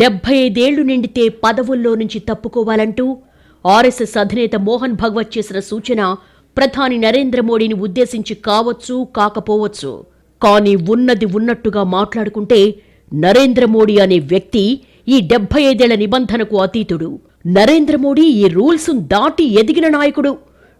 డెబ్బై ఐదేళ్ళు నిండితే పదవుల్లో నుంచి తప్పుకోవాలంటూ ఆర్ఎస్ఎస్ అధినేత మోహన్ భగవత్ చేసిన సూచన ప్రధాని నరేంద్ర మోడీని ఉద్దేశించి కావచ్చు కాకపోవచ్చు. కానీ ఉన్నది ఉన్నట్టుగా మాట్లాడుకుంటే నరేంద్ర మోడీ అనే వ్యక్తి ఈ డెబ్బై ఐదేళ్ళ నిబంధనకు అతీతుడు. నరేంద్ర మోడీ ఈ రూల్స్ దాటి ఎదిగిన నాయకుడు.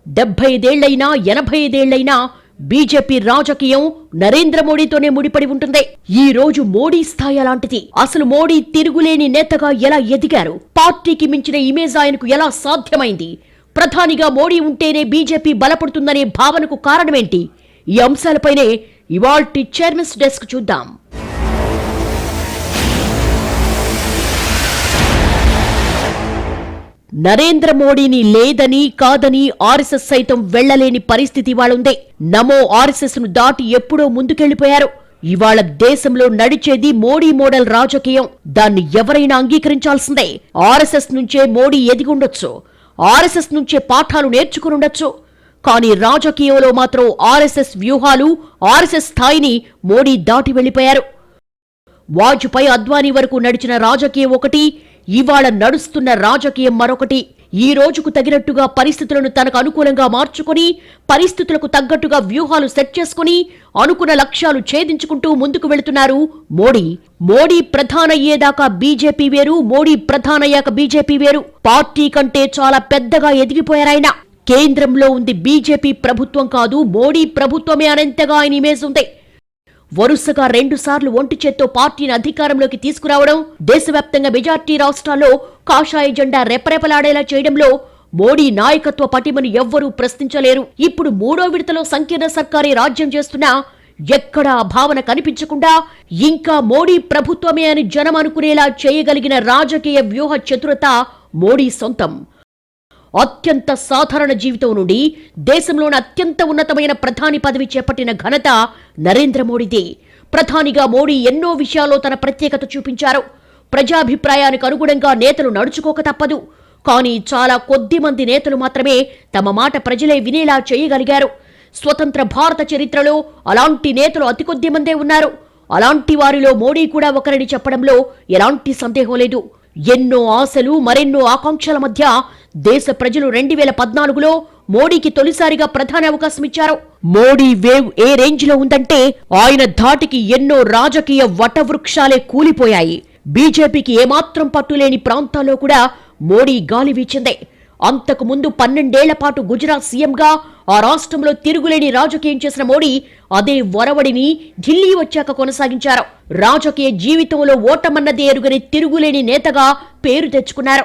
డెబ్బై ఐదేళ్ళైనా ఎనభై ఐదేళ్ళైనా బీజేపీ రాజకీయం నరేంద్ర మోడీతోనే ముడిపడి ఉంటుంది. ఈ రోజు మోడీ స్థాయి అలాంటిది. అసలు మోడీ తిరుగులేని నేతగా ఎలా ఎదిగారు? పార్టీకి మించిన ఇమేజ్ ఆయనకు ఎలా సాధ్యమైంది? ప్రధానిగా మోడీ ఉంటేనే బీజేపీ బలపడుతుందనే భావనకు కారణమేంటి? ఈ అంశాలపైనే ఇవాల్టి చైర్మన్స్ డెస్క్ చూద్దాం. నరేంద్ర మోడీని లేదని కాదని ఆర్ఎస్ఎస్ సైతం వెళ్ళలేని పరిస్థితి ఇవాళుంది నమో ఆర్ఎస్ఎస్ను దాటి ఎప్పుడో ముందుకెళ్ళిపోయారు ఇవాళ దేశంలో నడిచేది మోడీ మోడల్ రాజకీయం. దాన్ని ఎవరైనా అంగీకరించాల్సిందే. ఆర్ఎస్ఎస్ నుంచే మోడీ ఎదిగుండొచ్చు ఆర్ఎస్ఎస్ నుంచే పాఠాలు నేర్చుకునుండొచ్చు కానీ రాజకీయంలో మాత్రం ఆర్ఎస్ఎస్ వ్యూహాలు ఆర్ఎస్ఎస్ స్థాయిని మోడీ దాటి వెళ్ళిపోయారు వాజ్పేయి అద్వానీ వరకు నడిచిన రాజకీయం ఒకటి ఇవాళ నడుస్తున్న రాజకీయం మరొకటి. ఈ రోజుకు తగినట్టుగా పరిస్థితులను తనకు అనుకూలంగా మార్చుకొని పరిస్థితులకు తగ్గట్టుగా వ్యూహాలు సెట్ చేసుకుని అనుకున్న లక్ష్యాలు ఛేదించుకుంటూ ముందుకు వెళుతున్నారు మోడీ. మోడీ ప్రధానయ్యేదాకా బీజేపీ వేరు మోడీ ప్రధానయ్యాక బీజేపీ వేరు. పార్టీ కంటే చాలా పెద్దగా ఎదిగిపోయారాయన కేంద్రంలో ఉంది బీజేపీ ప్రభుత్వం కాదు మోడీ ప్రభుత్వమే అనేంతగా ఆయన ఇమేజ్ ఉంది. వరుసగా రెండుసార్లు ఒంటి చేత్తో పార్టీని అధికారంలోకి తీసుకురావడం దేశవ్యాప్తంగా మెజార్టీ రాష్ట్రాల్లో కాషాయ జెండా రెపరెపలాడేలా చేయడంలో మోడీ నాయకత్వ పటిమను ఎవ్వరూ ప్రశ్నించలేరు. ఇప్పుడు మూడో విడతలో సంకీర్ణ సర్కారీ రాజ్యం చేస్తున్నా ఎక్కడా భావన కనిపించకుండా ఇంకా మోడీ ప్రభుత్వమే అని జనం అనుకునేలా చేయగలిగిన రాజకీయ వ్యూహ చతురత మోడీ సొంతం. అత్యంత సాధారణ జీవితం నుండి దేశంలోని అత్యంత ఉన్నతమైన ప్రధాని పదవి చేపట్టిన ఘనత నరేంద్ర మోడీది. ప్రధానిగా మోడీ ఎన్నో విషయాల్లో తన ప్రత్యేకత చూపించారు. ప్రజాభిప్రాయానికి అనుగుణంగా నేతలు నడుచుకోక తప్పదు. కానీ చాలా కొద్ది మంది నేతలు మాత్రమే తమ మాట ప్రజలే వినేలా చేయగలిగారు. స్వతంత్ర భారత చరిత్రలో అలాంటి నేతలు అతి కొద్ది మందే ఉన్నారు. అలాంటి వారిలో మోడీ కూడా ఒకరిని చెప్పడంలో ఎలాంటి సందేహం లేదు. ఎన్నో ఆశలు మరెన్నో ఆకాంక్షల మధ్య దేశ ప్రజలు రెండు వేల పద్నాలుగులో మోడీకి తొలిసారిగా ప్రధాన అవకాశం ఇచ్చారు. మోడీ వేవ్ ఏ రేంజ్లో ఉందంటే ఆయన ధాటికి ఎన్నో రాజకీయ వటవృక్షాలే కూలిపోయాయి. బీజేపీకి ఏమాత్రం పట్టులేని ప్రాంతాల్లో కూడా మోడీ గాలి వీచింది. అంతకు ముందు పన్నెండేళ్ళ పాటు గుజరాత్ సీఎంగా ఆ రాష్ట్రంలో తిరుగులేని రాజకీయం చేసిన మోడీ అదే వరవడిని ఢిల్లీ వచ్చాక కొనసాగించారు. రాజకీయ జీవితంలో ఓటమన్నదే ఎరుగని తిరుగులేని నేతగా పేరు తెచ్చుకున్నారు.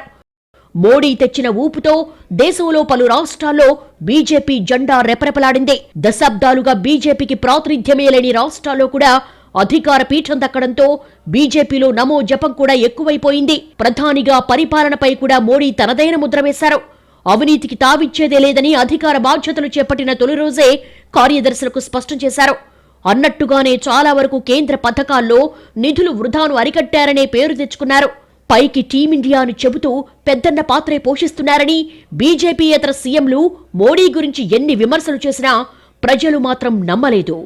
మోడీ తెచ్చిన ఊపుతో దేశంలో పలు రాష్ట్రాల్లో బీజేపీ జెండా రెపరెపలాడింది. దశాబ్దాలుగా బీజేపీకి ప్రాతినిధ్యమే లేని రాష్ట్రాల్లో కూడా అధికార పీఠం దక్కడంతో బీజేపీలో నమో జపం కూడా ఎక్కువైపోయింది. ప్రధానిగా పరిపాలనపై కూడా మోడీ తనదైన ముద్ర వేశారు. అవినీతికి తావిచ్చేదే లేదని అధికార బాధ్యతలు చేపట్టిన తొలి రోజే కార్యదర్శులకు స్పష్టం చేశారు. అన్నట్టుగానే చాలా వరకు కేంద్ర పథకాల్లో నిధులు వృధాను అరికట్టారనే పేరు తెచ్చుకున్నారు. పైకి టీమిండియాను చెబుతూ పెద్దన్న పాత్రే పోషిస్తున్నారని బీజేపీయేతర సీఎంలు మోడీ గురించి ఎన్ని విమర్శలు చేసినా ప్రజలు మాత్రం నమ్మలేదు.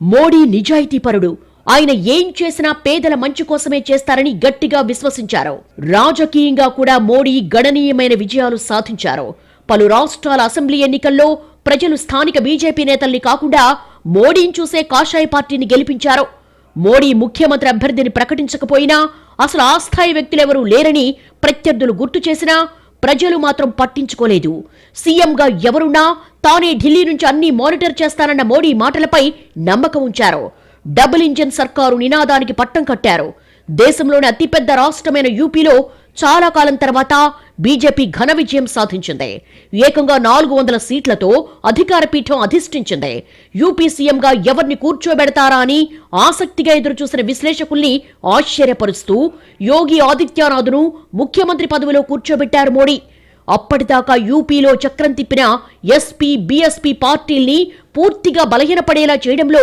మోడీ నిజాయితీపరుడు ఆయన ఏం చేసినా పేదల మంచి కోసమే చేస్తారని గట్టిగా విశ్వసించారు. రాజకీయంగా కూడా మోడీ గణనీయమైన విజయాలు సాధించారు. పలు రాష్ట్రాల అసెంబ్లీ ఎన్నికల్లో ప్రజలు స్థానిక బీజేపీ నేతల్ని కాకుండా మోడీని చూసే కాషాయ పార్టీని గెలిపించారు. మోడీ ముఖ్యమంత్రి అభ్యర్థిని ప్రకటించకపోయినా అసలు ఆ స్థాయి వ్యక్తులెవరూ లేరని ప్రత్యర్థులు గుర్తు చేసినా ప్రజలు మాత్రం పట్టించుకోలేదు. సీఎంగా ఎవరున్నా తానే ఢిల్లీ నుంచి అన్ని మానిటర్ చేస్తానన్న మోడీ మాటలపై నమ్మకం ఉంచారు. డబుల్ ఇంజన్ సర్కారు నినాదానికి పట్టం కట్టారు. దేశంలోని అతిపెద్ద రాష్ట్రమైన యూపీలో చాలా కాలం తర్వాత బీజేపీ ఘన విజయం సాధించింది. ఏకంగా నాలుగు వందల సీట్లతో అధికార పీఠం అధిష్ఠించింది. యూపీ సీఎంగా ఎవరిని కూర్చోబెడతారా అని ఆసక్తిగా ఎదురుచూసిన విశ్లేషకుల్ని ఆశ్చర్యపరుస్తూ యోగి ఆదిత్యనాథ్ను ముఖ్యమంత్రి పదవిలో కూర్చోబెట్టారు మోడీ. అప్పటిదాకా యూపీలో చక్రం తిప్పిన ఎస్పీ బీఎస్పీ పార్టీల్ని పూర్తిగా బలహీనపడేలా చేయడంలో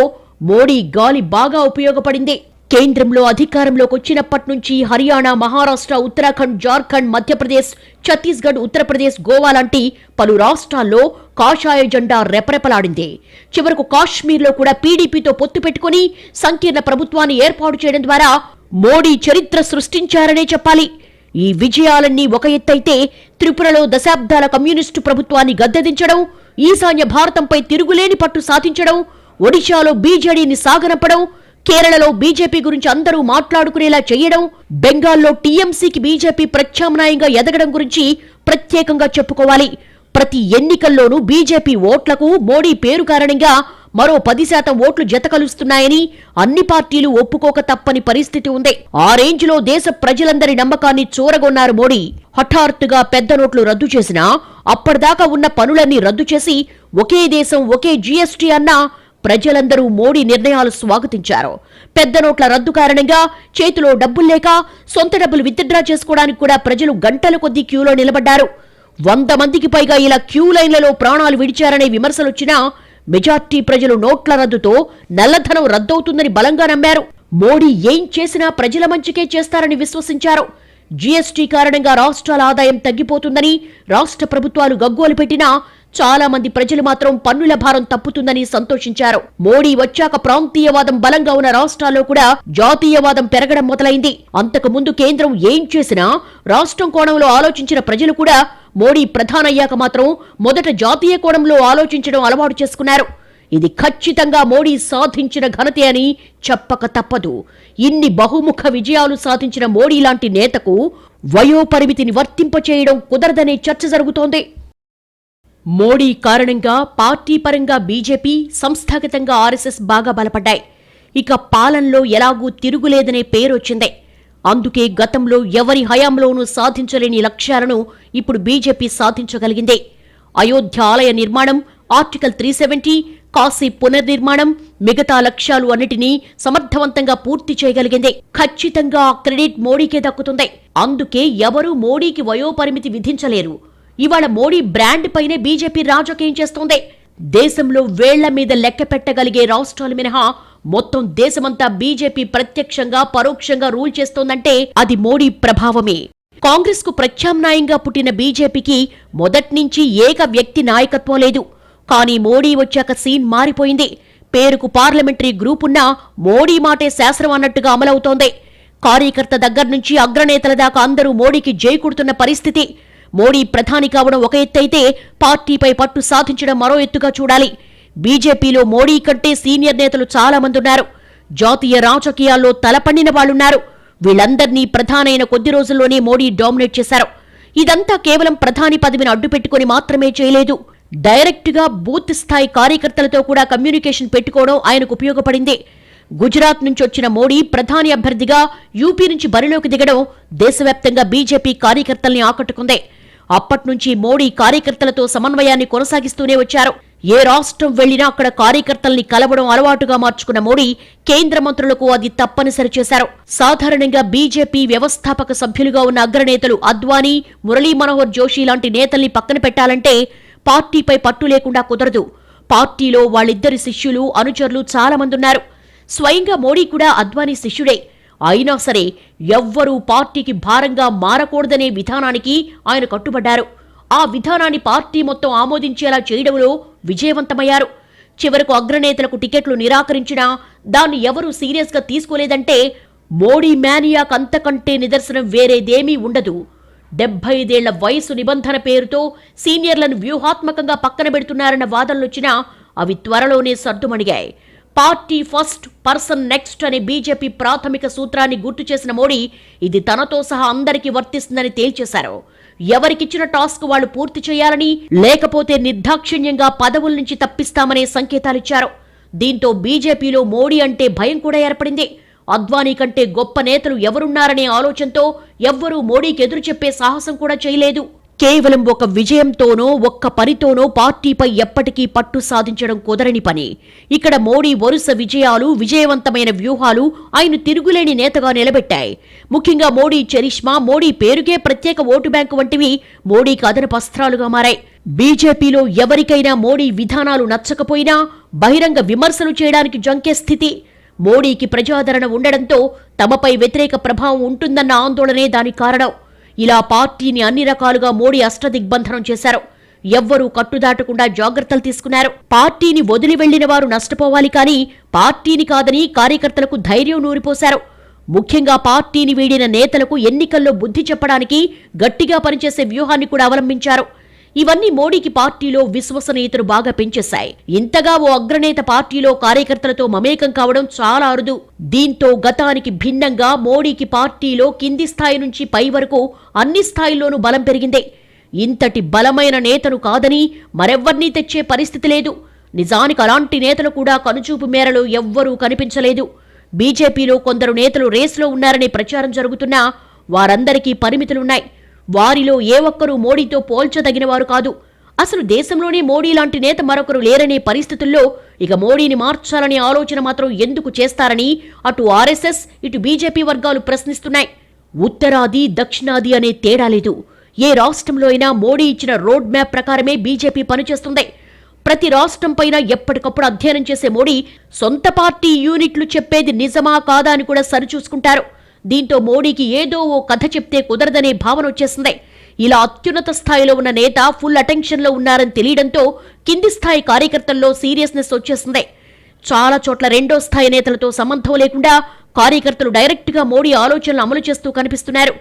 మోడీ గాలి బాగా ఉపయోగపడింది. కేంద్రంలో అధికారంలోకి వచ్చినప్పటి నుంచి హర్యానా మహారాష్ట్ర ఉత్తరాఖండ్ జార్ఖండ్ మధ్యప్రదేశ్ ఛత్తీస్గఢ్ ఉత్తరప్రదేశ్ గోవా లాంటి పలు రాష్ట్రాల్లో కాషాయ జెండా రెపరెపలాడింది. చివరకు కాశ్మీర్లో కూడా పీడీపీతో పొత్తు పెట్టుకుని సంకీర్ణ ప్రభుత్వాన్ని ఏర్పాటు చేయడం ద్వారా మోడీ చరిత్ర సృష్టించారనే చెప్పాలి. ఈ విజయాలన్నీ ఒక ఎత్తైతే త్రిపురలో దశాబ్దాల కమ్యూనిస్టు ప్రభుత్వాన్ని గద్దెదించడం ఈశాన్య భారతంపై తిరుగులేని పట్టు సాధించడం ఒడిశాలో బీజేడీని సాగనంపడం కేరళలో బీజేపీ గురించి అందరూ మాట్లాడుకునేలా చేయడం బెంగాల్లో టీఎంసీకి బీజేపీ ప్రత్యామ్నాయంగా ఎదగడం గురించి ప్రత్యేకంగా చెప్పుకోవాలి. ప్రతి ఎన్నికల్లోనూ బీజేపీ ఓట్లకు మోడీ పేరు కారణంగా మరో పది శాతం ఓట్లు జతకలుస్తున్నాయని అన్ని పార్టీలు ఒప్పుకోక తప్పని పరిస్థితి ఉంది. ఆ రేంజ్లో దేశ ప్రజలందరి నమ్మకాన్ని చూరగొన్నారు మోడీ. హఠాత్తుగా పెద్ద నోట్లు రద్దు చేసినా అప్పటిదాకా ఉన్న పనులన్నీ రద్దు చేసి ఒకే దేశం ఒకే జీఎస్టీ అన్నా ప్రజలందరూ మోడీ నిర్ణయాలు స్వాగతించారు. పెద్ద నోట్ల రద్దు కారణంగా చేతిలో డబ్బులు లేక సొంత డబ్బులు విత్డ్రా చేసుకోవడానికి కూడా ప్రజలు గంటల కొద్దీ క్యూలో నిలబడ్డారు. వంద మందికి పైగా ఇలా క్యూ లైన్లలో ప్రాణాలు విడిచారనే విమర్శలొచ్చినా మెజార్టీ ప్రజలు నోట్ల రద్దుతో నల్లధనం రద్దవుతుందని బలంగా నమ్మారు. మోడీ ఏం చేసినా ప్రజల మంచికే చేస్తారని విశ్వసించారు. జీఎస్టీ కారణంగా రాష్ట్రాల ఆదాయం తగ్గిపోతుందని రాష్ట్ర ప్రభుత్వాలు గగ్గోలు పెట్టినా చాలా మంది ప్రజలు మాత్రం పన్నుల భారం తప్పుతుందని సంతోషించారు. మోడీ వచ్చాక ప్రాంతీయవాదం బలంగా ఉన్న రాష్ట్రాల్లో కూడా జాతీయవాదం పెరగడం మొదలైంది. అంతకు ముందు కేంద్రం ఏం చేసినా రాష్ట్రం కోణంలో ఆలోచించిన ప్రజలు కూడా మోడీ ప్రధానయ్యాక మాత్రం మొదట జాతీయ కోణంలో ఆలోచించడం అలవాటు చేసుకున్నారు. ఇది ఖచ్చితంగా మోడీ సాధించిన ఘనతే అని చెప్పక తప్పదు. ఇన్ని బహుముఖ విజయాలు సాధించిన మోడీ లాంటి నేతకు వయోపరిమితిని వర్తింపచేయడం కుదరదనే చర్చ జరుగుతోంది. మోడీ కారణంగా పార్టీ పరంగా బీజేపీ సంస్థాగతంగా ఆర్ఎస్ఎస్ బాగా బలపడ్డాయి. ఇక పాలనలో ఎలాగూ తిరుగులేదనే పేరొచ్చింది. అందుకే గతంలో ఎవరి హయాంలోనూ సాధించలేని లక్ష్యాలను ఇప్పుడు బీజేపీ సాధించగలిగింది. అయోధ్య ఆలయ నిర్మాణం ఆర్టికల్ త్రీ సెవెంటీ కాశీ పునర్నిర్మాణం మిగతా లక్ష్యాలు అన్నిటినీ సమర్థవంతంగా పూర్తి చేయగలిగింది. ఖచ్చితంగా ఆ క్రెడిట్ మోడీకే దక్కుతుంది. అందుకే ఎవరూ మోడీకి వయోపరిమితి విధించలేరు. ఇవాళ మోడీ బ్రాండ్ పైనే బీజేపీ రాజకీయం చేస్తోంది. దేశంలో వేళ్ళ మీద లెక్క పెట్టగలిగే రాష్ట్రాలు మినహా మొత్తం దేశమంతా బీజేపీ ప్రత్యక్షంగా పరోక్షంగా రూల్ చేస్తోందంటే అది మోడీ ప్రభావమే. కాంగ్రెస్కు ప్రత్యామ్నాయంగా పుట్టిన బీజేపీకి మొదట్నుంచి ఏక వ్యక్తి నాయకత్వం లేదు. కానీ మోడీ వచ్చాక సీన్ మారిపోయింది. పేరుకు పార్లమెంటరీ గ్రూపున్నా మోడీ మాటే శాస్త్రం అన్నట్టుగా అమలవుతోంది. కార్యకర్త దగ్గర నుంచి అగ్రనేతల దాకా అందరూ మోడీకి జైకుడుతున్న పరిస్థితి. మోడీ ప్రధాని కావడం ఒక ఎత్తైతే పార్టీపై పట్టు సాధించడం మరో ఎత్తుగా చూడాలి. బీజేపీలో మోడీ కంటే సీనియర్ నేతలు చాలా మంది ఉన్నారు. జాతీయ రాజకీయాల్లో తలపండిన వాళ్ళున్నారు వీళ్ళందర్నీ ప్రధానైన కొద్ది రోజుల్లోనే మోడీ డామినేట్ చేశారు. ఇదంతా కేవలం ప్రధాని పదవిని అడ్డుపెట్టుకుని మాత్రమే చేయలేదు. డైరెక్ట్గా బూత్ స్థాయి కార్యకర్తలతో కూడా కమ్యూనికేషన్ పెట్టుకోవడం ఆయనకు ఉపయోగపడింది. గుజరాత్ నుంచి వచ్చిన మోడీ ప్రధాని అభ్యర్థిగా యూపీ నుంచి బరిలోకి దిగడం దేశవ్యాప్తంగా బీజేపీ కార్యకర్తల్ని ఆకట్టుకుంది. అప్పట్నుంచి మోడీ కార్యకర్తలతో సమన్వయాన్ని కొనసాగిస్తూనే వచ్చారు. ఏ రాష్ట్రం వెళ్ళినా అక్కడ కార్యకర్తల్ని కలవడం అలవాటుగా మార్చుకున్న మోడీ కేంద్ర మంత్రులకు అది తప్పనిసరి చేశారు. సాధారణంగా బీజేపీ వ్యవస్థాపక సభ్యులుగా ఉన్న అగ్రనేతలు అద్వానీ మురళీ మనోహర్ జోషి లాంటి నేతల్ని పక్కన పెట్టాలంటే పార్టీపై పట్టు లేకుండా కుదరదు. పార్టీలో వాళ్ళిద్దరి శిష్యులు అనుచరులు చాలా మంది ఉన్నారు స్వయంగా మోడీ కూడా అద్వానీ శిష్యుడే. అయినా సరే ఎవ్వరూ పార్టీకి భారంగా మారకూడదనే విధానానికి ఆయన కట్టుబడ్డారు. ఆ విధానాన్ని పార్టీ మొత్తం ఆమోదించేలా చేయడంలో విజయవంతమయ్యారు. చివరకు అగ్రనేతలకు టికెట్లు నిరాకరించినా దాన్ని ఎవరూ సీరియస్గా తీసుకోలేదంటే మోడీ మ్యానియాక్ అంతకంటే నిదర్శనం వేరేదేమీ ఉండదు. డెబ్బై ఐదేళ్ళ వయసు నిబంధన పేరుతో సీనియర్లను వ్యూహాత్మకంగా పక్కన పెడుతున్నారన్న వాదనలొచ్చినా అవి త్వరలోనే సర్దుమణిగాయి. పార్టీ ఫస్ట్ పర్సన్ నెక్స్ట్ అనే బీజేపీ ప్రాథమిక సూత్రాన్ని గుర్తు చేసిన మోడీ ఇది తనతో సహా అందరికీ వర్తిస్తుందని తేల్చేశారు. ఎవరికిచ్చిన టాస్క్ వాళ్ళు పూర్తి చేయాలని లేకపోతే నిర్దాక్షిణ్యంగా పదవుల నుంచి తప్పిస్తామనే సంకేతాలిచ్చారు. దీంతో బీజేపీలో మోడీ అంటే భయం కూడా ఏర్పడింది. అద్వానీ కంటే గొప్ప నేతలు ఎవరున్నారనే ఆలోచనతో ఎవ్వరూ మోడీకి ఎదురు చెప్పే సాహసం కూడా చేయలేదు. కేవలం ఒక విజయంతోనో ఒక్క పనితోనో పార్టీపై ఎప్పటికీ పట్టు సాధించడం కుదరని పని. ఇక్కడ మోడీ వరుస విజయాలు విజయవంతమైన వ్యూహాలు ఆయన తిరుగులేని నేతగా నిలబెట్టాయి. ముఖ్యంగా మోడీ చరిష్మా మోడీ పేరుకే ప్రత్యేక ఓటు బ్యాంకు వంటివి మోడీకి అదనపు అస్త్రాలుగా మారాయి. బీజేపీలో ఎవరికైనా మోడీ విధానాలు నచ్చకపోయినా బహిరంగ విమర్శలు చేయడానికి జంకే స్థితి. మోడీకి ప్రజాదరణ ఉండడంతో తమపై వ్యతిరేక ప్రభావం ఉంటుందన్న ఆందోళనే దాని కారణం. ఇలా పార్టీని అన్ని రకాలుగా మోడీ అష్టదిగ్బంధనం చేశారు. ఎవ్వరూ కట్టుదాటకుండా జాగ్రత్తలు తీసుకున్నారు. పార్టీని వదిలి వెళ్ళిన వారు నష్టపోవాలి కానీ పార్టీని కాదని కార్యకర్తలకు ధైర్యం నూరిపోశారు. ముఖ్యంగా పార్టీని వీడిన నేతలకు ఎన్నికల్లో బుద్ధి చెప్పడానికి గట్టిగా పనిచేసే వ్యూహాన్ని కూడా అవలంబించారు. ఇవన్నీ మోడీకి పార్టీలో విశ్వసనీయతను బాగా పెంచేశాయి. ఇంతగా ఓ అగ్రనేత పార్టీలో కార్యకర్తలతో మమేకం కావడం చాలా అరుదు. దీంతో గతానికి భిన్నంగా మోడీకి పార్టీలో కింది స్థాయి నుంచి పై వరకు అన్ని స్థాయిల్లోనూ బలం పెరిగిందే. ఇంతటి బలమైన నేతను కాదని మరెవ్వర్నీ తెచ్చే పరిస్థితి లేదు. నిజానికి అలాంటి నేతలు కూడా కనుచూపు మేరలో ఎవ్వరూ కనిపించలేదు. బీజేపీలో కొందరు నేతలు రేసులో ఉన్నారనే ప్రచారం జరుగుతున్నా వారందరికీ పరిమితులున్నాయి. వారిలో ఏ ఒక్కరూ మోడీతో పోల్చదగినవారు కాదు. అసలు దేశంలోనే మోడీ లాంటి నేత మరొకరు లేరనే పరిస్థితుల్లో ఇక మోడీని మార్చాలనే ఆలోచన మాత్రం ఎందుకు చేస్తారని అటు ఆర్ఎస్ఎస్ ఇటు బీజేపీ వర్గాలు ప్రశ్నిస్తున్నాయి. ఉత్తరాది దక్షిణాది అనే తేడా లేదు. ఏ రాష్ట్రంలో అయినా మోడీ ఇచ్చిన రోడ్ మ్యాప్ ప్రకారమే బీజేపీ పనిచేస్తుంది. ప్రతి రాష్ట్రం పైన ఎప్పటికప్పుడు అధ్యయనం చేసే మోడీ సొంత పార్టీ యూనిట్లు చెప్పేది నిజమా కాదా అని కూడా సరిచూసుకుంటారు దీంతో మోడీకి ఏదో ఓ కథ చెప్తే కుదరదనే భావన వచ్చేసింది. ఇలా అత్యున్నత స్థాయిలో ఉన్న నేత ఫుల్ అటెన్షన్లో ఉన్నారని తెలియడంతో కింది స్థాయి కార్యకర్తల్లో సీరియస్నెస్ వచ్చేసింది. చాలా చోట్ల రెండో స్థాయి నేతలతో సంబంధం లేకుండా కార్యకర్తలు డైరెక్ట్గా మోడీ ఆలోచనలు అమలు చేస్తూ కనిపిస్తున్నారు.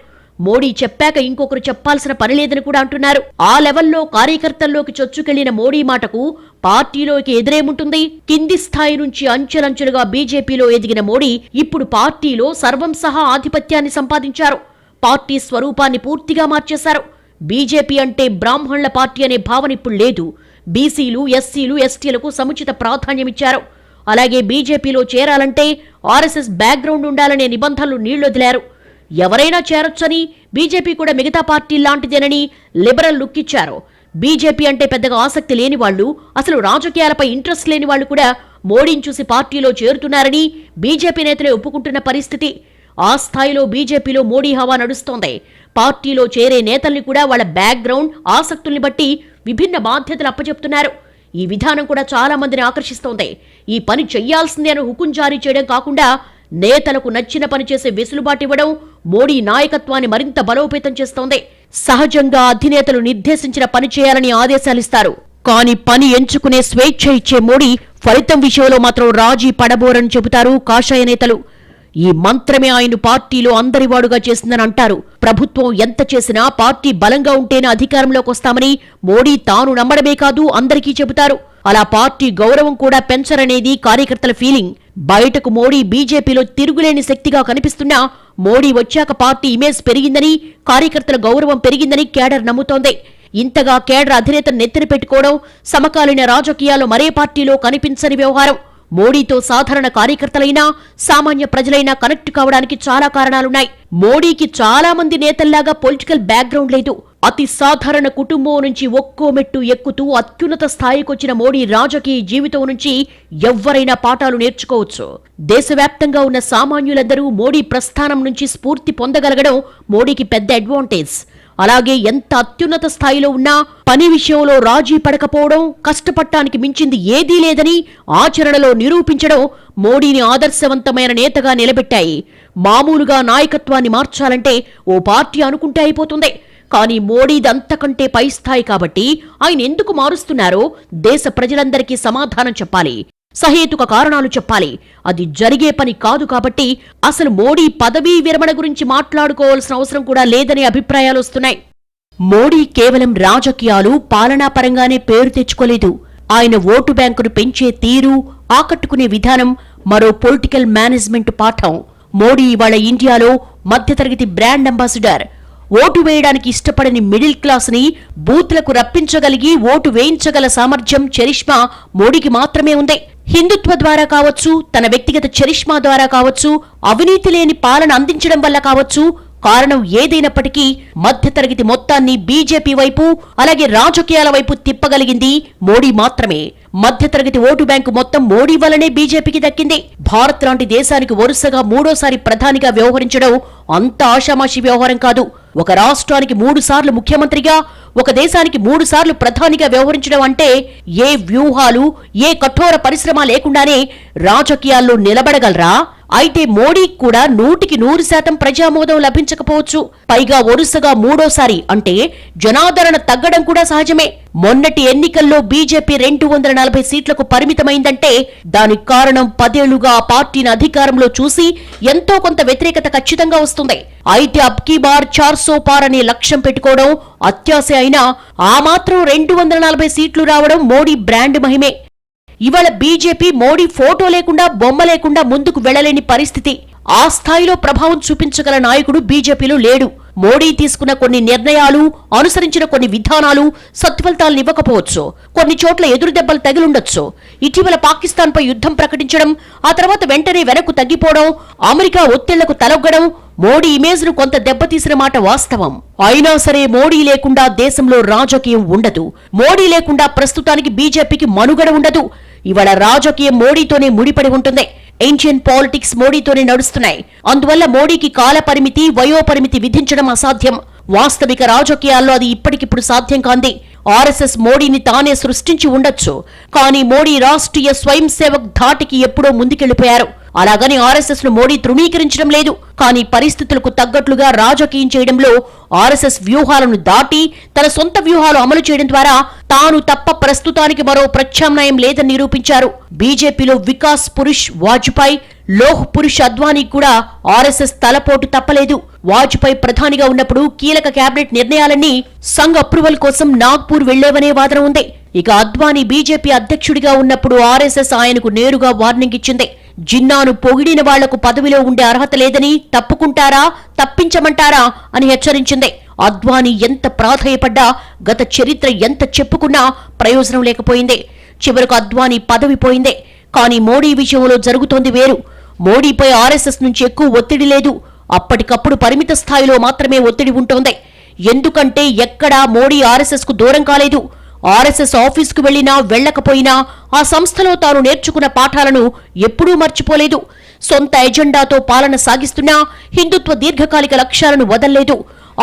మోడీ చెప్పాక ఇంకొకరు చెప్పాల్సిన పని లేదని కూడా అంటున్నారు. ఆ లెవెల్లో కార్యకర్తల్లోకి చొచ్చుకెళ్ళిన మోడీ మాటకు పార్టీలోకి ఎదురేముంటుంది? కింది స్థాయి నుంచి అంచెలంచెలుగా బీజేపీలో ఎదిగిన మోడీ ఇప్పుడు పార్టీలో సర్వం సహా ఆధిపత్యాన్ని సంపాదించారు. పార్టీ స్వరూపాన్ని పూర్తిగా మార్చేశారు. బీజేపీ అంటే బ్రాహ్మణుల పార్టీ అనే భావన ఇప్పుడు లేదు. బీసీలు ఎస్సీలు ఎస్టీలకు సముచిత ప్రాధాన్యమిచ్చారు. అలాగే బీజేపీలో చేరాలంటే ఆర్ఎస్ఎస్ బ్యాక్గ్రౌండ్ ఉండాలనే నిబంధనలు నీళ్ళొదిలారు. ఎవరైనా చేరొచ్చని బీజేపీ కూడా మిగతా పార్టీ లాంటిదేనని లిబరల్ లుక్ ఇచ్చారు బీజేపీ అంటే పెద్దగా ఆసక్తి లేని వాళ్ళు అసలు రాజకీయాలపై ఇంట్రెస్ట్ లేని వాళ్ళు కూడా మోడీని చూసి పార్టీలో చేరుతున్నారని బీజేపీ నేతలే ఒప్పుకుంటున్న పరిస్థితి. ఆ స్థాయిలో బీజేపీలో మోడీ హవా నడుస్తోంది. పార్టీలో చేరే నేతల్ని కూడా వాళ్ళ బ్యాక్గ్రౌండ్ ఆసక్తుల్ని బట్టి విభిన్న బాధ్యతలు అప్పచెప్తున్నారు. ఈ విధానం కూడా చాలా మందిని ఆకర్షిస్తోంది. ఈ పని చెయ్యాల్సిందే అని హుకుం జారీ చేయడం కాకుండా నేతలకు నచ్చిన పని చేసే వెసులుబాటు ఇవ్వడం మోడీ నాయకత్వాన్ని మరింత బలోపేతం చేస్తోంది. సహజంగా అధినేతలు నిర్దేశించిన పని చేయాలని ఆదేశాలిస్తారు. కానీ పని ఎంచుకునే స్వేచ్ఛ ఇచ్చే మోడీ ఫలితం విషయంలో మాత్రం రాజీ పడబోరని చెబుతారు కాషాయ నేతలు. ఈ మంత్రమే ఆయన పార్టీలో అందరివాడుగా చేసిందని అంటారు. ప్రభుత్వం ఎంత చేసినా పార్టీ బలంగా ఉంటేనే అధికారంలోకి వస్తామని మోడీ తాను నమ్మడమే కాదు అందరికీ చెబుతారు. అలా పార్టీ గౌరవం కూడా పెంచరనేది కార్యకర్తల ఫీలింగ్. బయటకు మోడీ బీజేపీలో తిరుగులేని శక్తిగా కనిపిస్తున్నా మోడీ వచ్చాక పార్టీ ఇమేజ్ పెరిగిందని కార్యకర్తల గౌరవం పెరిగిందని కేడర్ నమ్ముతోంది. ఇంతగా కేడర్ అధినేతను నెత్తిన పెట్టుకోవడం సమకాలీన రాజకీయాలు మరే పార్టీలో కనిపించని వ్యవహారం. మోడీతో సాధారణ కార్యకర్తలైనా సామాన్య ప్రజలైనా కనెక్ట్ కావడానికి చాలా కారణాలున్నాయి. మోడీకి చాలా మంది నేతల్లాగా పొలిటికల్ బ్యాక్గ్రౌండ్ లేదు. అతి సాధారణ కుటుంబం నుంచి ఒక్కో మెట్టు ఎక్కుతూ అత్యున్నత స్థాయికొచ్చిన మోడీ రాజకీయ జీవితం నుంచి ఎవ్వరైనా పాఠాలు నేర్చుకోవచ్చు. దేశవ్యాప్తంగా ఉన్న సామాన్యులందరూ మోడీ ప్రస్థానం నుంచి స్ఫూర్తి పొందగలగడం మోడీకి పెద్ద అడ్వాంటేజ్. అలాగే ఎంత అత్యున్నత స్థాయిలో ఉన్నా పని విషయంలో రాజీ పడకపోవడం కష్టపడటానికి మించింది ఏదీ లేదని ఆచరణలో నిరూపించడం మోడీని ఆదర్శవంతమైన నేతగా నిలబెట్టాయి. మామూలుగా నాయకత్వాన్ని మార్చాలంటే ఓ పార్టీ అనుకుంటే అయిపోతుంది. కానీ మోడీది అంతకంటే పై స్థాయి కాబట్టి ఆయన ఎందుకు మారుస్తున్నారో దేశ ప్రజలందరికీ సమాధానం చెప్పాలి. సహేతుక కారణాలు చెప్పాలి. అది జరిగే పని కాదు కాబట్టి అసలు మోడీ పదవీ విరమణ గురించి మాట్లాడుకోవాల్సిన అవసరం కూడా లేదనే అభిప్రాయాలు వస్తున్నాయి. మోడీ కేవలం రాజకీయాలు పాలనాపరంగానే పేరు తెచ్చుకోలేదు. ఆయన ఓటు బ్యాంకును పెంచే తీరు ఆకట్టుకునే విధానం మరో పొలిటికల్ మేనేజ్మెంట్ పాఠం. మోడీ ఇవాళ ఇండియాలో మధ్యతరగతి బ్రాండ్ అంబాసిడర్. ఓటు వేయడానికి ఇష్టపడని మిడిల్ క్లాస్ని బూత్లకు రప్పించగలిగి ఓటు వేయించగల సామర్థ్యం చరిష్మా మోడీకి మాత్రమే ఉంది. హిందుత్వ ద్వారా కావచ్చు తన వ్యక్తిగత చరిష్మా ద్వారా కావచ్చు అవినీతి లేని పాలన అందించడం వల్ల కావచ్చు కారణం ఏదైనప్పటికీ మధ్యతరగతి మొత్తాన్ని బీజేపీ వైపు అలాగే రాజకీయాల వైపు తిప్పగలిగింది మోడీ మాత్రమే. మధ్యతరగతి ఓటు బ్యాంకు మొత్తం మోడీ వల్లనే బీజేపీకి దక్కింది. భారత్ లాంటి దేశానికి వరుసగా మూడోసారి ప్రధానిగా వ్యవహరించడం అంత ఆషామాషి వ్యవహారం కాదు. ఒక రాష్ట్రానికి మూడు సార్లు ముఖ్యమంత్రిగా ఒక దేశానికి మూడు సార్లు ప్రధానిగా వ్యవహరించడం అంటే ఏ వ్యూహాలు ఏ కఠోర పరిశ్రమ లేకుండానే రాజకీయాల్లో నిలబడగలరా? అయితే మోడీకి కూడా నూటికి నూరు శాతం ప్రజామోదం లభించకపోవచ్చు. పైగా వరుసగా మూడోసారి అంటే జనాదరణ తగ్గడం కూడా సహజమే. మొన్నటి ఎన్నికల్లో బీజేపీ రెండు వందల నలభై సీట్లకు పరిమితమైందంటే దానికి కారణం పదేళ్ళుగా ఆ పార్టీని అధికారంలో చూసి ఎంతో కొంత వ్యతిరేకత ఖచ్చితంగా వస్తుంది. అయితే అబ్కీ బార్ చార్ సో పార్ అనే లక్ష్యం పెట్టుకోవడం అత్యాశ అయినా ఆ మాత్రం రెండు వందల నలభై సీట్లు రావడం మోడీ బ్రాండ్ మహిమే. ఇవాళ బీజేపీ మోడీ ఫోటో లేకుండా బొమ్మ లేకుండా ముందుకు వెళ్ళలేని పరిస్థితి. ఆ స్థాయిలో ప్రభావం చూపించగల నాయకుడు బీజేపీలో లేడు. మోడీ తీసుకున్న కొన్ని నిర్ణయాలు అనుసరించిన కొన్ని విధానాలు సత్ఫలితాలను ఇవ్వకపోవచ్చు. కొన్ని చోట్ల ఎదురు దెబ్బలు తగిలుండొచ్చు. ఇటీవల పాకిస్తాన్పై యుద్ధం ప్రకటించడం ఆ తర్వాత వెంటనే వెనక్కు తగ్గిపోవడం అమెరికా ఒత్తిళ్ళకు తలొగ్గడం మోడీ ఇమేజ్ను కొంత దెబ్బతీసిన మాట వాస్తవం. అయినా సరే మోడీ లేకుండా దేశంలో రాజకీయం ఉండదు. మోడీ లేకుండా ప్రస్తుతానికి బీజేపీకి మనుగడ ఉండదు. ఇవాళ రాజకీయం మోడీతోనే ముడిపడి ఉంటుంది. ఏన్షియన్ పాలిటిక్స్ మోడీతోనే నడుస్తున్నాయి. అందువల్ల మోడీకి కాల పరిమితి వయోపరిమితి విధించడం అసాధ్యం. వాస్తవిక రాజకీయాల్లో అది ఇప్పటికిప్పుడు సాధ్యం కాంది. ఆర్ఎస్ఎస్ మోడీని తానే సృష్టించి ఉండొచ్చు. కానీ మోడీ రాష్ట్రీయ స్వయం సేవక్ ధాటికి ఎప్పుడో ముందుకెళ్ళిపోయారు అలాగని ఆర్ఎస్ఎస్ను మోడీ తృణీకరించడం లేదు. కానీ పరిస్థితులకు తగ్గట్లుగా రాజకీయం చేయడంలో ఆర్ఎస్ఎస్ వ్యూహాలను దాటి తన సొంత వ్యూహాలు అమలు చేయడం ద్వారా తాను తప్ప ప్రస్తుతానికి మరో ప్రత్యామ్నాయం లేదని నిరూపించారు. బీజేపీలో వికాస్ పురుష్ వాజ్పేయి లోహ్ పురుష్ అద్వానీ కూడా ఆర్ఎస్ఎస్ తలపోటు తప్పలేదు. వాజ్పేయి ప్రధానిగా ఉన్నప్పుడు కీలక కేబినెట్ నిర్ణయాలన్నీ సంఘ్ అప్రూవల్ కోసం నాగ్పూర్ వెళ్ళేవనే వాదన ఉంది. ఇక అద్వానీ బీజేపీ అధ్యక్షుడిగా ఉన్నప్పుడు ఆర్ఎస్ఎస్ ఆయనకు నేరుగా వార్నింగ్ ఇచ్చింది. జిన్నాను పొగిడిన వాళ్ళకు పదవిలో ఉండే అర్హత లేదని తప్పుకుంటారా తప్పించమంటారా అని హెచ్చరించింది. అద్వానీ ఎంత ప్రాధాయపడ్డా గత చరిత్ర ఎంత చెప్పుకున్నా ప్రయోజనం లేకపోయింది. చివరకు అద్వానీ పదవి పోయిందే. కానీ మోడీ విషయంలో జరుగుతోంది వేరు. మోడీపై ఆర్ఎస్ఎస్ నుంచి ఎక్కువ ఒత్తిడి లేదు. అప్పటికప్పుడు పరిమిత స్థాయిలో మాత్రమే ఒత్తిడి ఉంటోంది. ఎందుకంటే ఎక్కడా మోడీ ఆర్ఎస్ఎస్కు దూరం కాలేదు. ఆర్ఎస్ఎస్ ఆఫీసుకు వెళ్ళినా వెళ్ళకపోయినా ఆ సంస్థలో తాను నేర్చుకున్న పాఠాలను ఎప్పుడూ మర్చిపోలేదు. సొంత ఎజెండాతో పాలన సాగిస్తున్నా హిందుత్వ దీర్ఘకాలిక లక్ష్యాలను వదల్లేదు.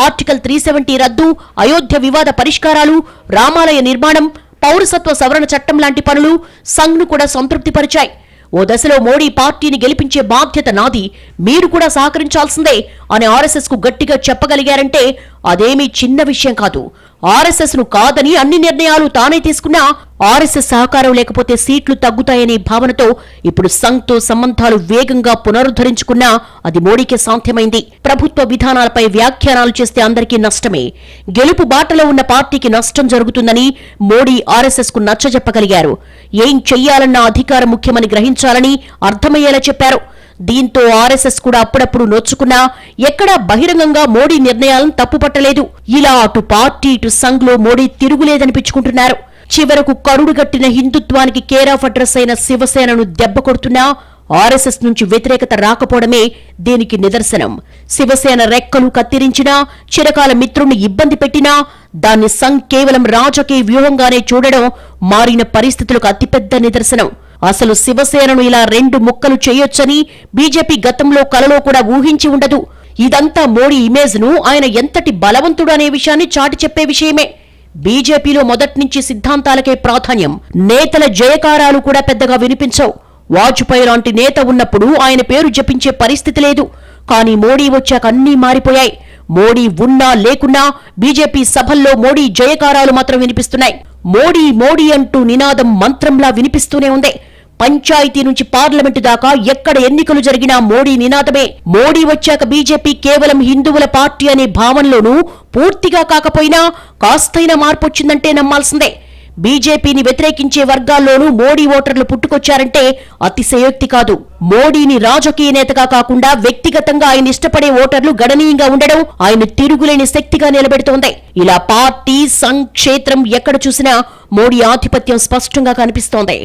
ఆర్టికల్ త్రీ సెవెంటీ రద్దు అయోధ్య వివాద పరిష్కారాలు రామాలయ నిర్మాణం పౌరసత్వ సవరణ చట్టం లాంటి పనులు సంఘ్ను కూడా సంతృప్తిపరిచాయి. ఓ దశలో మోడీ పార్టీని గెలిపించే బాధ్యత నాది. మీరు కూడా సహకరించాల్సిందే అని ఆర్ఎస్ఎస్కు గట్టిగా చెప్పగలిగారంటే అదేమీ చిన్న విషయం కాదు. ఆర్ఎస్ఎస్ను కాదని అన్ని నిర్ణయాలు తానే తీసుకున్నా ఆర్ఎస్ఎస్ సహకారం లేకపోతే సీట్లు తగ్గుతాయనే భావనతో ఇప్పుడు సంఘ్తో సంబంధాలు వేగంగా పునరుద్ధరించుకున్నా అది మోడీకే సాధ్యమైంది. ప్రభుత్వ విధానాలపై వ్యాఖ్యానాలు చేస్తే అందరికీ నష్టమే. గెలుపు బాటలో ఉన్న పార్టీకి నష్టం జరుగుతుందని మోడీ ఆర్ఎస్ఎస్కు నచ్చజెప్పగలిగారు ఏం చెయ్యాలన్న అధికారం ముఖ్యమని గ్రహించాలని అర్థమయ్యేలా చెప్పారు. దీంతో ఆర్ఎస్ఎస్ కూడా అప్పుడప్పుడు నొచ్చుకున్నా ఎక్కడా బహిరంగంగా మోడీ నిర్ణయాలను తప్పుపట్టలేదు. ఇలా అటు పార్టీ ఇటు సంఘ్లో మోడీ తిరుగులేదనిపించుకుంటున్నారు. చివరకు కరుడుగట్టిన హిందుత్వానికి కేర్ ఆఫ్ అడ్రస్ అయిన శివసేనను దెబ్బ కొడుతున్నా ఆర్ఎస్ఎస్ నుంచి వ్యతిరేకత రాకపోవడమే దీనికి నిదర్శనం. శివసేన రెక్కలు కత్తిరించినా చిరకాల మిత్రుణ్ణి ఇబ్బంది పెట్టినా దాన్ని సంఘ్ కేవలం రాజకీయ వ్యూహంగానే చూడడం మారిన పరిస్థితులకు అతిపెద్ద నిదర్శనం. అసలు శివసేనను ఇలా రెండు ముక్కలు చేయొచ్చని బీజేపీ గతంలో కలలో కూడా ఊహించి ఉండదు. ఇదంతా మోడీ ఇమేజ్ను ఆయన ఎంతటి బలవంతుడు అనే విషయాన్ని చాటి చెప్పే విషయమే. బీజేపీలో మొదట్నుంచి సిద్ధాంతాలకే ప్రాధాన్యం. నేతల జయకారాలు కూడా పెద్దగా వినిపించవు. వాజ్పేయి లాంటి నేత ఉన్నప్పుడు ఆయన పేరు జపించే పరిస్థితి లేదు. కానీ మోడీ వచ్చాక అన్నీ మారిపోయాయి. మోడీ ఉన్నా లేకున్నా బీజేపీ సభల్లో మోడీ జయకారాలు మాత్రం వినిపిస్తున్నాయి. మోడీ మోడీ అంటూ నినాదం మంత్రంలా వినిపిస్తూనే ఉంది. పంచాయతీ నుంచి పార్లమెంటు దాకా ఎక్కడ ఎన్నికలు జరిగినా మోడీ నినాదమే. మోడీ వచ్చాక బీజేపీ కేవలం హిందువుల పార్టీ అనే భావనలోనూ పూర్తిగా కాకపోయినా కాస్తైనా మార్పు వచ్చిందంటే నమ్మాల్సిందే. బీజేపీని వ్యతిరేకించే వర్గాల్లోనూ మోడీ ఓటర్లు పుట్టుకొచ్చారంటే అతిశయోక్తి కాదు. మోడీని రాజకీయ నేతగా కాకుండా వ్యక్తిగతంగా ఆయన ఇష్టపడే ఓటర్లు గణనీయంగా ఉండడం ఆయన తిరుగులేని శక్తిగా నిలబెడుతోంది. ఇలా పార్టీ సంఘ్ క్షేత్రం ఎక్కడ చూసినా మోడీ ఆధిపత్యం స్పష్టంగా కనిపిస్తోంది.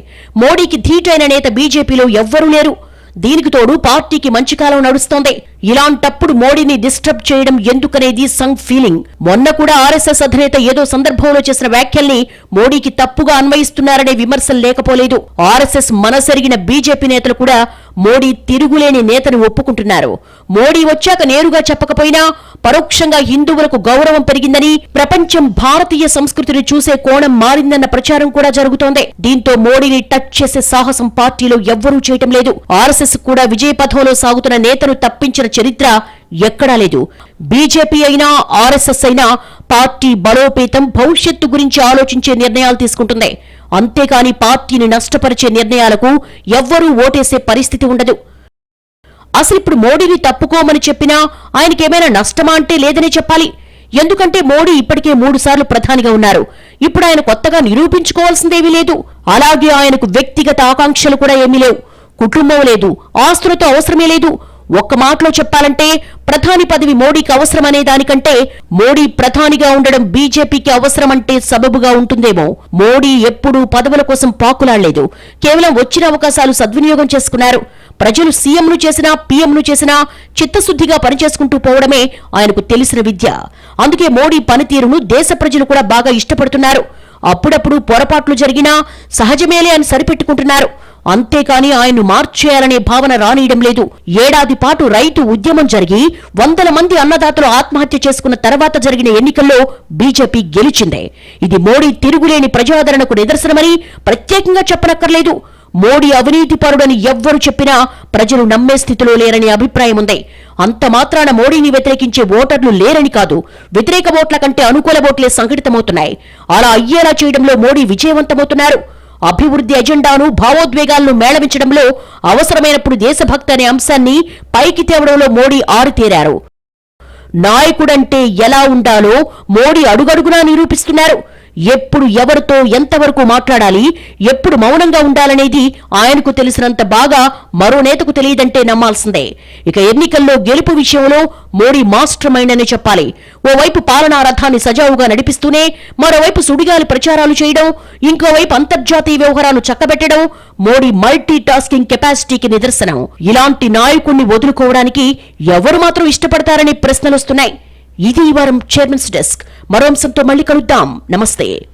మోడీకి ధీటైన నేత బీజేపీలో ఎవ్వరూ లేరు. దీనికి తోడు పార్టీకి మంచి కాలం నడుస్తోంది. ఇలాంటప్పుడు మోడీని డిస్టర్బ్ చేయడం ఎందుకనేది సంగ్ ఫీలింగ్. మొన్న కూడా ఆర్ఎస్ఎస్ అధినేత ఏదో సందర్భంలో చేసిన వ్యాఖ్యల్ని మోడీకి తప్పుగా అన్వయిస్తున్నారనే విమర్శలు లేకపోలేదు. ఆర్ఎస్ఎస్ మనసెరిగిన బీజేపీ నేతలు కూడా మోడీ తిరుగులేని నేతను ఒప్పుకుంటున్నారు. మోడీ వచ్చాక నేరుగా చెప్పకపోయినా పరోక్షంగా హిందువులకు గౌరవం పెరిగిందని ప్రపంచం భారతీయ సంస్కృతిని చూసే కోణం మారిందన్న ప్రచారం కూడా జరుగుతోంది. దీంతో మోడీని టచ్ చేసే సాహసం పార్టీలో ఎవ్వరూ చేయటం లేదు. ఆర్ఎస్ఎస్ కూడా విజయ పథంలో సాగుతున్న నేతను తప్పించిన చరిత్ర ఎక్కడా లేదు. బీజేపీ అయినా ఆర్ఎస్ఎస్ అయినా పార్టీ బలోపేతం భవిష్యత్తు గురించి ఆలోచించే నిర్ణయాలు తీసుకుంటుంది. అంతేకాని పార్టీని నష్టపరిచే నిర్ణయాలకు ఎవ్వరూ ఓటేసే పరిస్థితి ఉండదు. అసలు ఇప్పుడు మోడీని తప్పుకోమని చెప్పినా ఆయనకేమైనా నష్టమా అంటే లేదనే చెప్పాలి. ఎందుకంటే మోడీ ఇప్పటికే మూడు సార్లు ప్రధానిగా ఉన్నారు. ఇప్పుడు ఆయన కొత్తగా నిరూపించుకోవాల్సిందేమీ లేదు. అలాగే ఆయనకు వ్యక్తిగత ఆకాంక్షలు కూడా ఏమీ లేవు. కుటుంబం లేదు. ఆస్తులతో అవసరమే లేదు. ఒక్క మాటలో చెప్పాలంటే ప్రధాని పదవి మోడీకి అవసరమనే దానికంటే మోడీ ప్రధానిగా ఉండడం బీజేపీకి అవసరమంటే సబబుగా ఉంటుందేమో. మోడీ ఎప్పుడూ పదవుల కోసం పాకులాడలేదు. కేవలం వచ్చిన అవకాశాలు సద్వినియోగం చేసుకున్నారు. ప్రజలు సీఎంను చేసినా పీఎంను చేసినా చిత్తశుద్ధిగా పనిచేసుకుంటూ పోవడమే ఆయనకు తెలిసిన విద్య. అందుకే మోడీ పనితీరును దేశ ప్రజలు కూడా బాగా ఇష్టపడుతున్నారు. అప్పుడప్పుడు పొరపాట్లు జరిగినా సహజమేలే అని సరిపెట్టుకుంటున్నారు. అంతేకాని ఆయన్ను మార్చేయాలనే భావన రానియడం లేదు. ఏడాది పాటు రైతు ఉద్యమం జరిగి వందల మంది అన్నదాతలు ఆత్మహత్య చేసుకున్న తర్వాత జరిగిన ఎన్నికల్లో బీజేపీ గెలిచిందే. ఇది మోడీ తిరుగులేని ప్రజాదరణకు నిదర్శనమని ప్రత్యేకంగా చెప్పనక్కర్లేదు. మోడీ అవినీతిపరుడని ఎవ్వరు చెప్పినా ప్రజలు నమ్మే స్థితిలో లేరనే అభిప్రాయం ఉంది. అంత మాత్రాన మోడీని వ్యతిరేకించే ఓటర్లు లేరని కాదు వ్యతిరేక ఓట్ల కంటే అనుకూల ఓట్లే సంఘటితమవుతున్నాయి. అలా అయ్యేలా చేయడంలో మోడీ విజయవంతమవుతున్నారు. అభివృద్ధి ఎజెండాను భావోద్వేగాలను మేళవించడంలో అవసరమైనప్పుడు దేశభక్తి అనే అంశాన్ని పైకి తేవడంలో మోడీ ఆరుతేరారు. నాయకుడంటే ఎలా ఉండాలో మోడీ అడుగడుగునా నిరూపిస్తున్నారు. ఎప్పుడు ఎవరితో ఎంతవరకు మాట్లాడాలి ఎప్పుడు మౌనంగా ఉండాలనేది ఆయనకు తెలిసినంత బాగా మరో నేతకు తెలియదంటే నమ్మాల్సిందే. ఇక ఎన్నికల్లో గెలుపు విషయంలో మోడీ మాస్టర్ మైండ్ అని చెప్పాలి. ఓవైపు పాలనా రథాన్ని సజావుగా నడిపిస్తూనే మరోవైపు సుడిగాలి ప్రచారాలు చేయడం ఇంకోవైపు అంతర్జాతీయ వ్యవహారాలు చక్కబెట్టడం మోడీ మల్టీ టాస్కింగ్ కెపాసిటీకి నిదర్శనం. ఇలాంటి నాయకుణ్ణి వదులుకోవడానికి ఎవరు మాత్రం ఇష్టపడతారనే ప్రశ్నలొస్తున్నాయి. ఇది ఈ వారం చైర్మన్స్ డెస్క్. మరో అంశంతో మళ్ళీ కలుద్దాం. నమస్తే.